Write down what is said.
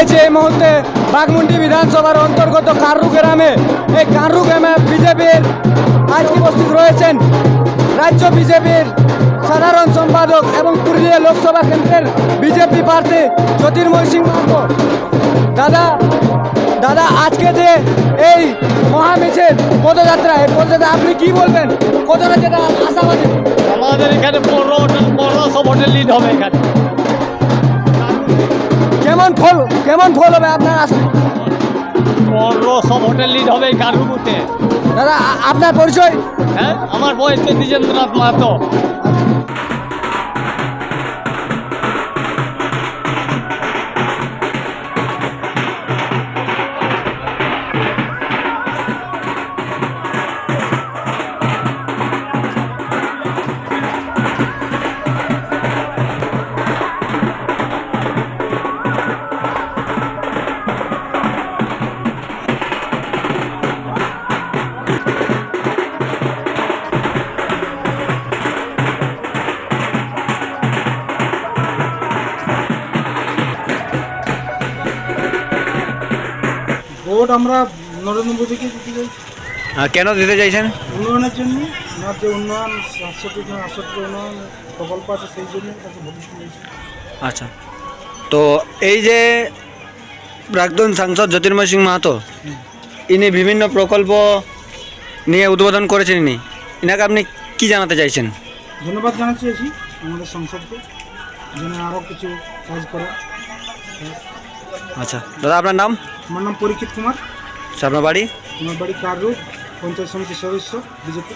রয়েছে এই মুহূর্তে বাঘমুন্ডি বিধানসভার অন্তর্গত কাররু গ্রামে। এই কাররু গ্রামে বিজেপির আজকে উপস্থিত রয়েছেন রাজ্য বিজেপির সাধারণ সম্পাদক এবং পুরুলিয়া লোকসভা কেন্দ্রের বিজেপি প্রার্থী জ্যোতির্ময় সিং দাদা দাদা, আজকে যে এই মহামিছিল পদযাত্রা, এই পদযাত্রা আপনি কি বলবেন? কতটা যেটা আশাবাদী? আমাদের এখানে বড় সব হোটেল লিড হবে এখানে। কেমন ফল কেমন ফল হবে আপনার আশা? সব হোটেল লিড হবে দাদা আপনার পরিচয়? হ্যাঁ আমার বয়স দ্বিজেন্দ্রনাথ মাহাতো। ভোট আমরা নরেন্দ্র মোদীকে দিতে চাই। কেন দিতে চাইছেন? উন্নয়নের জন্য ওনার যে উন্নয়ন সাতষট্টি আটষট্টি উন্নয়ন প্রকল্প আছে সেই জন্য তাকে ভোট দিতে আচ্ছা। তো এই যে প্রাক্তন সাংসদ জ্যোতির্ময় সিং মাহাতো ইনি বিভিন্ন প্রকল্প নিয়ে উদ্বোধন করেছেন ইনি। ইনাকে আপনি কি জানাতে চাইছেন? ধন্যবাদ জানাচ্ছি আছি আমাদের সংসদকে যেন আরও কিছু কাজ করে। আচ্ছা। দাদা আপনার নাম? আমার নাম পরীক্ষিত কুমার। আপনার বাড়ি? আমার বাড়ি কাররূপ পঞ্চায়েত সমিতির সদস্য বিজেপি।